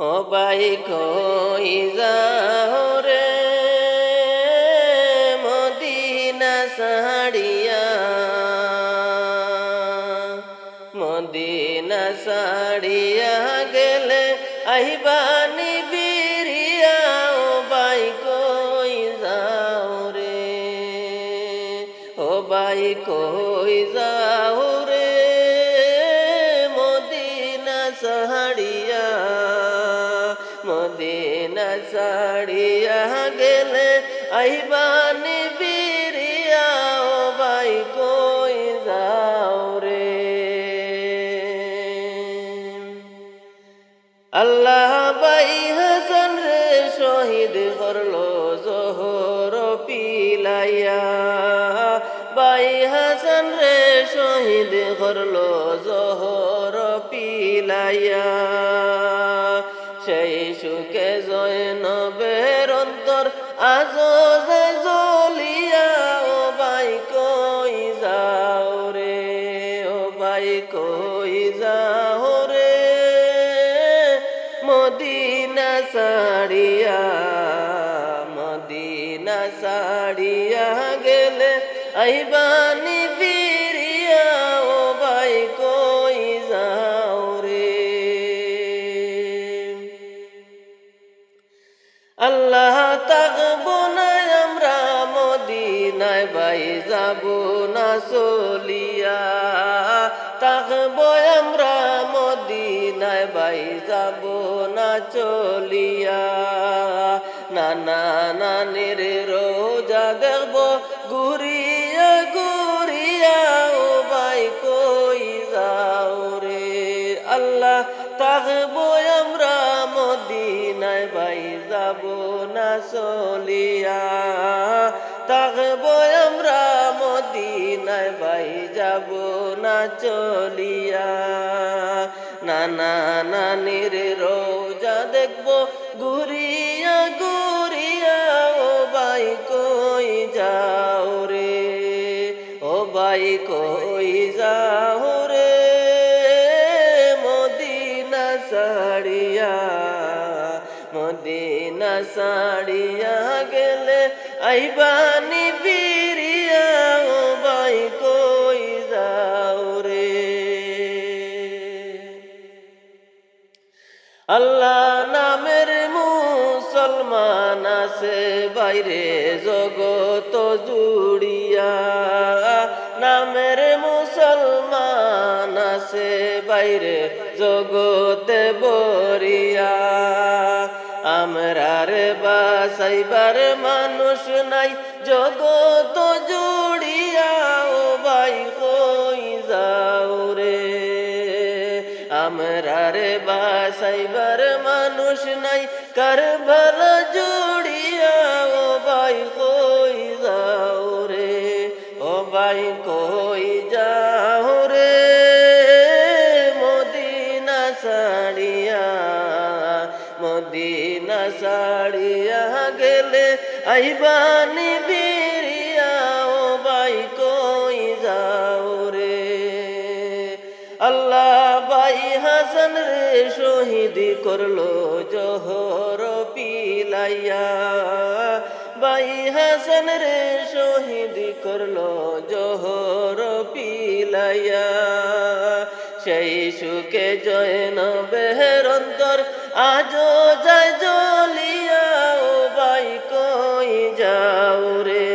ও বাই কই যাও রে? মদিনা সাড়িয়া মদিনা সাড়িয়া গেলে আহিবানি বিরিয়া ও বাই কই যাও রে? ও বাই কই যাও শহীদ করল জোহর পিলাইয়া। সেই সুখে জয় নবের অন্তর আজ যে জ্বলিয়া, ও বাই কই যাও রে, ও বাই কই যাও রে। মদিনা সাড়িয়া মদিনা সাড়িয়া গেলে আইবানি তাকব না আমরা মদিনায় বাই যাব না চলিয়া। তাকব আমরা মদিনায় বাই যাব না চলিয়া। নানা নানির রোজা দেখব, ঘুরিয়া ঘুরিয়া, ও বাই কই যাও রে আল্লাহ। তাকব আমরা যাব না চলিয়া। তাকব আমরা মদিনায় বাই যাব না চলিয়া। নানা নানির রোজা দেখব, ঘুরিয়া ঘুরিয়া, ও বাই কই যাও রে? ও বাই কই যাও মদিনা সাড়িয়া গেলে আইবানি বিরিয়া বাই কই যাও রে? আল্লাহ নামের মুসলমান আছে, বাইরে জগত জুড়িয়া। নামের মুসলমান আছে, বাইরে জগতে বরিয়া আমরার বাসাইবার মানুষ নাই। জগত জুড়িয়া ও বাই কই যাও রে। আমরার বাসাইবার মানুষ নাই। কার ভালা জুড়িয়া ও বাই কই যাও রে। ও বাই কই যাও রে। মদিনা সাড়িয়া মদিনা সাড়িয়া গেলে আইবানি বিরিয়া ও বাই কই যাও রে? আল্লাহ বাই হাসান রে শহীদ করল জহর পিলাইয়া। বাই হাসান রে শহীদ করল জহর পিলাইয়া। সেই সুখে জয় নবের অন্তর আজও যায় জ্বলিয়া ও বাই কই যাও রে,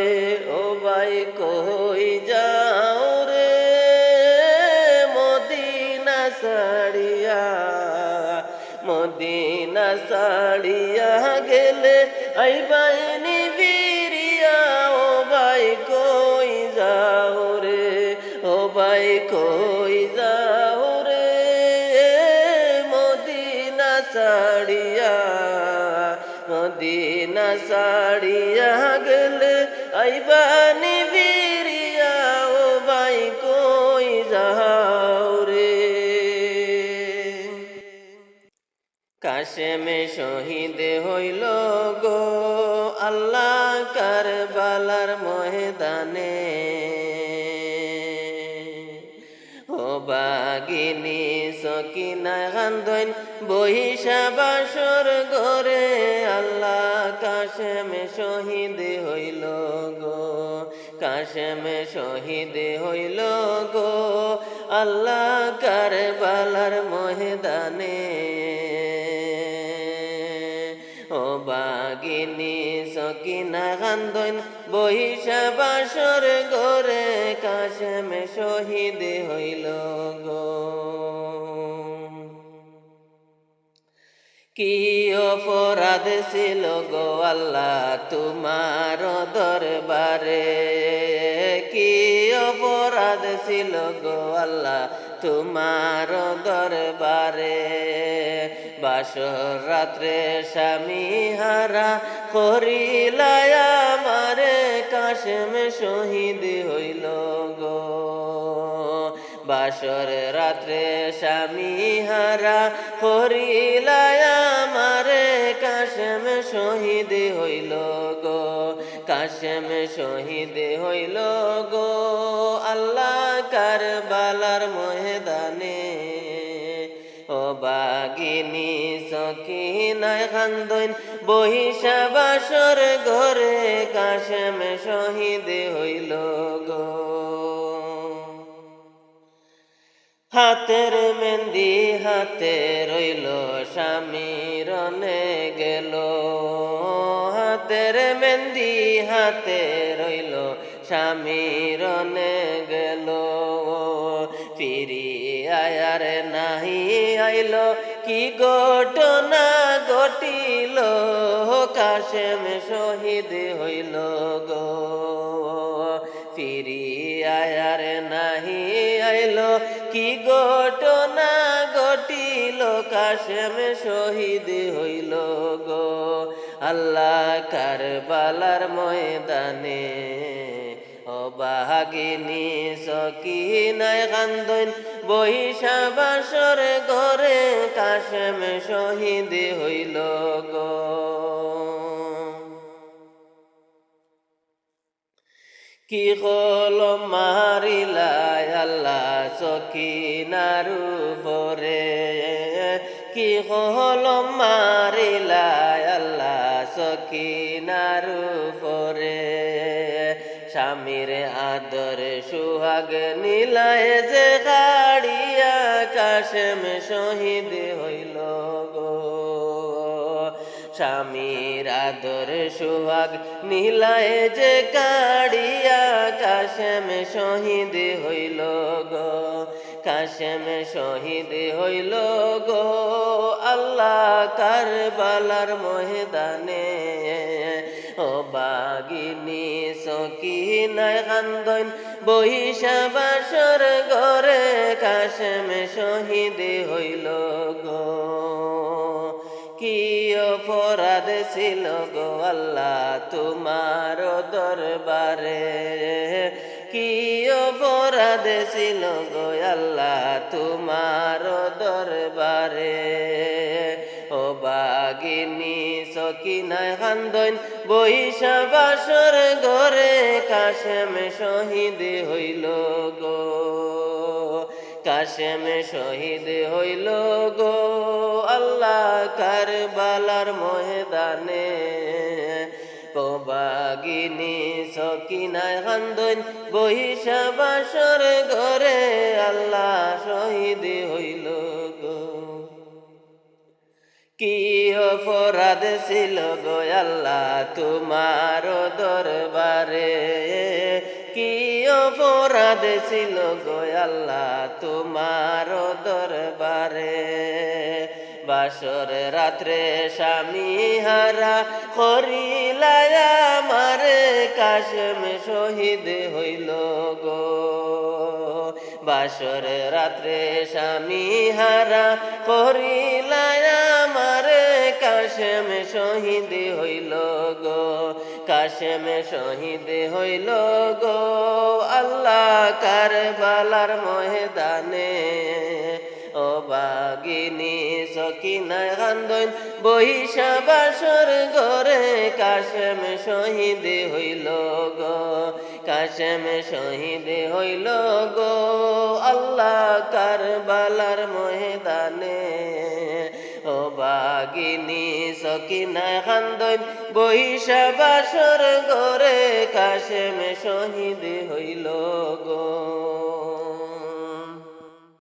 ও বাই কই যাও রে, মদিনা সাড়িয়া মদিনা সাড়িয়া গেলে আইবাইনি বিরিয়া ও বাই কই যাও রে, ও বাই কই সাড়িয়া মদিনা সাড়িয়া গেলে আইবানি বিরিয়া ও বাই কই যাও রে কাশেমে শহীদ হইল গো আল্লাহ কারবালার ময়দানে ও বাগিনী সকিনায় কান্দন বহিষা বাসর গরে আল্লাহ কাশেমে শহীদ হইল গো, কাশেমে শহীদ হইল গো, আল্লাহ কারবালার ময়দানে। ও বাগিনী, সকিনা কান্দন বহিষা বাসর গরে কাশেমে শহীদ হইল গো। কি অপরাধ ছিল গো আল্লাহ তোমার দরবারে? কি অপরাধ ছিল গো আল্লাহ তোমার দরবারে? বাসর রাত্রে স্বামী হারা করিলায়া মারে কাশেম শহীদ হইল গো বাসর রাত্রে স্বামী হারা করিলায়া মারে কাশেম শহীদ হইল গো, কাশেম শহীদ হইল গো, আল্লাহ কারবালার ময়দানে। ও বাগিনী সকিনায় খান্দন বহিষা বাসর ঘরে কাশেম শহীদ হইল গো। হাতের মেহেন্দি হাতে রইল স্বামীর গেল। হাতের মেহেন্দি হাতে রইল স্বামীর গেল। ফিরি আয়ার নাহি আইল, কি ঘটনা ঘটিল? কাশেম শহীদ হইল গো। ঘটনা ঘটিল, কাশেম শহীদ হইল গো। আল্লাহ কারবালার ময়দানে অবাগিনী সকিনায় কান্দন বৈশা বাসর ঘরে কাশেম শহীদ হইল গো। কি হল মারিলাই আল্লাহ সকিনারু পরে কি হল মারিলাই আল্লাহ সকিনারু পরে স্বামীর আদর সুহাগ নীলায় যে গাড়িয়া কাশেম শহীদ হইল। আদর সুহাগ নীলায় যে কাড়িয়া কাশেম শহীদ হইল গো, কাশেম শহীদ হইল গো আল্লাহ কারবালার ময়দানে। ও বাগিনী সকিনায় কান্দন বহিষা বাসর ঘরে কাশেম শহীদ হইল গো। কি অপরাধ ছিল গো আল্লাহ তোমার দরবারে? কি অপরাধ ছিল গো আল্লাহ তোমার দরবারে? ও বাগিনী সকিনায় কান্দন বৈশা বাসর ঘরে কাশেম শহীদ হইল গো। কাশেম শহীদ হইল গো আল্লাহ কারবালার ময়দানে। বাগিনী সকিনায় কান্দন বহিষা বাসর ঘরে আল্লাহ শহীদ হইল গো। কি অপরাধ ছিল গো আল্লাহ তোমার দরবারে? কি অপরাধ ছিল গো আল্লাহ তোমার দরবারে? বাসর রাত্রে স্বামী হারা করিলায়া মারে কাশেম শহীদ হইল গো। বাসর রাত্রে স্বামী হারা করিলায়া মারে কাশেম শহীদ হইল গো। কাশেম শহীদ হইল গো আল্লাহ কারবালার ময়দানে। ও বাগিনী সকিনায় কান্দন বহিষা বাসর ঘরে কাশেম শহীদ হইল গো, কাশেম শহীদ হইল গো আল্লাহ কারবালার ময়দানে। ও বাগিনী সকিনায় কান্দন বহিষা বাসর ঘরে কাশেম শহীদ হইল গো।